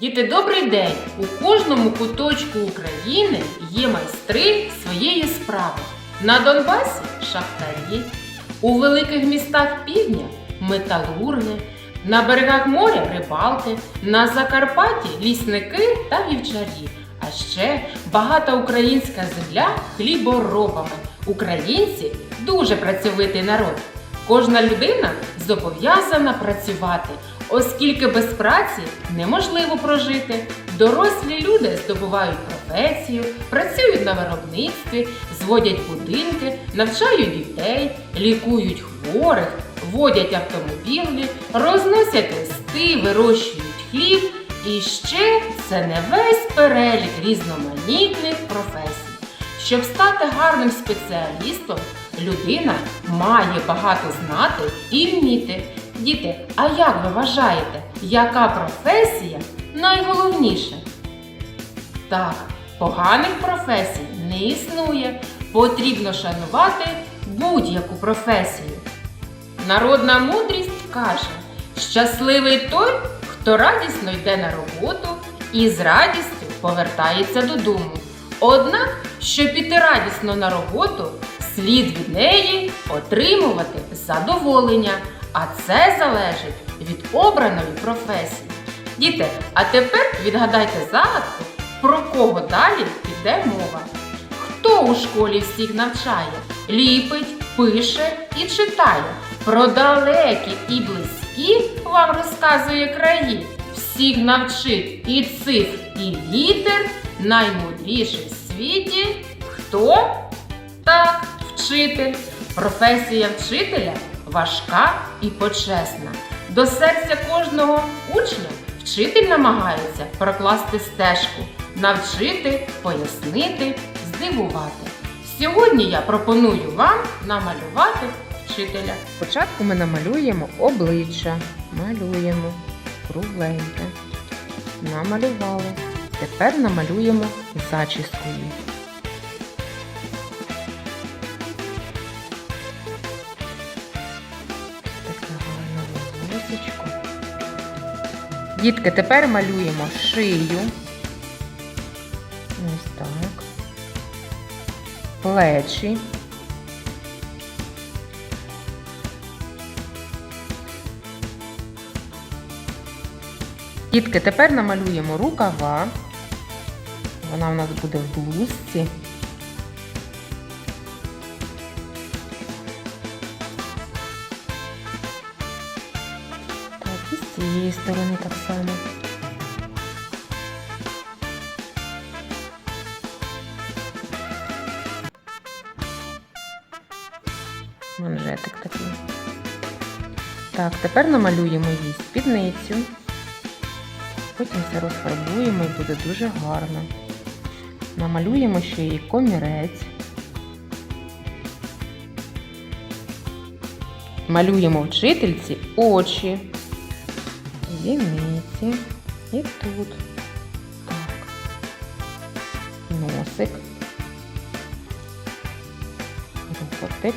Діти, добрий день! У кожному куточку України є майстри своєї справи. На Донбасі шахтарі, у великих містах півдня металурги, на берегах моря рибалки, на Закарпатті лісники та вівчарі. А ще багата українська земля хліборобами. Українці дуже працьовитий народ. Кожна людина зобов'язана працювати, оскільки без праці неможливо прожити. Дорослі люди здобувають професію, працюють на виробництві, зводять будинки, навчають дітей, лікують хворих, водять автомобілі, розносять листи, вирощують хліб. І ще це не весь перелік різноманітних професій. Щоб стати гарним спеціалістом, людина має багато знати і вміти. Діти, а як ви вважаєте, яка професія найголовніша? Так, поганих професій не існує. Потрібно шанувати будь-яку професію. Народна мудрість каже: щасливий той, хто радісно йде на роботу і з радістю повертається додому. Однак, щоб піти радісно на роботу, слід від неї отримувати задоволення, а це залежить від обраної професії. Діти, а тепер відгадайте загадку, про кого далі піде мова. Хто у школі всіх навчає, ліпить, пише і читає. Про далекі і близькі вам розказує краї. Всіх навчить і цифр, і літер, наймудріший в світі. Хто? Так, вчитель. Професія вчителя важка і почесна. До серця кожного учня вчитель намагається прокласти стежку, навчити, пояснити, здивувати. Сьогодні я пропоную вам намалювати вчителя. Спочатку ми намалюємо обличчя. Малюємо кругленьке. Намалювали. Тепер намалюємо зачіску волосечко. Дітки, тепер малюємо шию. Ось так. Плечі. Дітки, тепер намалюємо рукава. Вона у нас буде в блузці. Цієї сторони так само. Манжетик такий. Так, тепер намалюємо їй спідницю. Потім все розфарбуємо і буде дуже гарно. Намалюємо ще її комірець. Малюємо вчительці очі, зіниці і тут. Так. Носик. Ротик.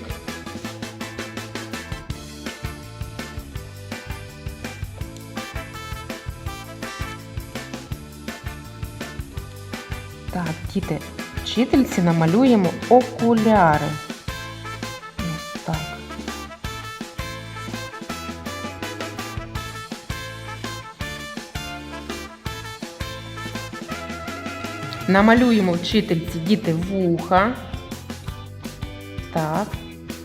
Так, діти, вчительці намалюємо окуляри. Намалюємо вчительці діти вуха. Так.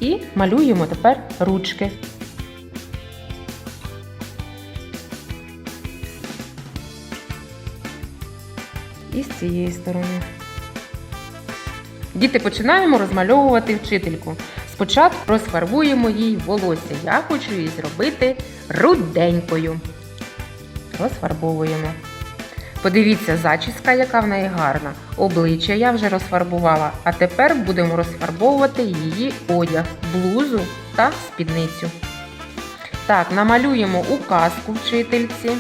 І малюємо тепер ручки. І з цієї сторони. Діти, починаємо розмальовувати вчительку. Спочатку розфарбуємо їй волосся. Я хочу її зробити руденькою. Розфарбовуємо. Подивіться, зачіска, яка в неї гарна. Обличчя я вже розфарбувала. А тепер будемо розфарбовувати її одяг, блузу та спідницю. Так, намалюємо указку вчительці.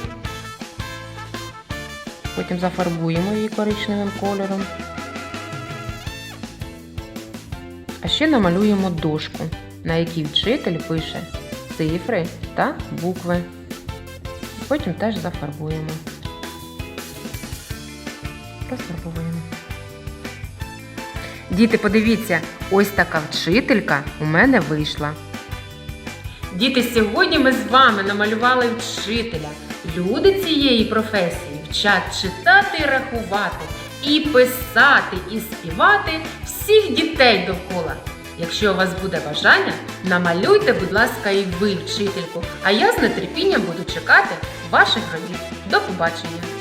Потім зафарбуємо її коричневим кольором. А ще намалюємо дошку, на якій вчитель пише цифри та букви. Потім теж зафарбуємо. Розфарбовуємо. Діти, подивіться, ось така вчителька у мене вийшла. Діти, сьогодні ми з вами намалювали вчителя. Люди цієї професії вчать читати рахувати, і писати, і співати всіх дітей довкола. Якщо у вас буде бажання, намалюйте, будь ласка, і ви вчительку, а я з нетерпінням буду чекати ваших робіт. До побачення!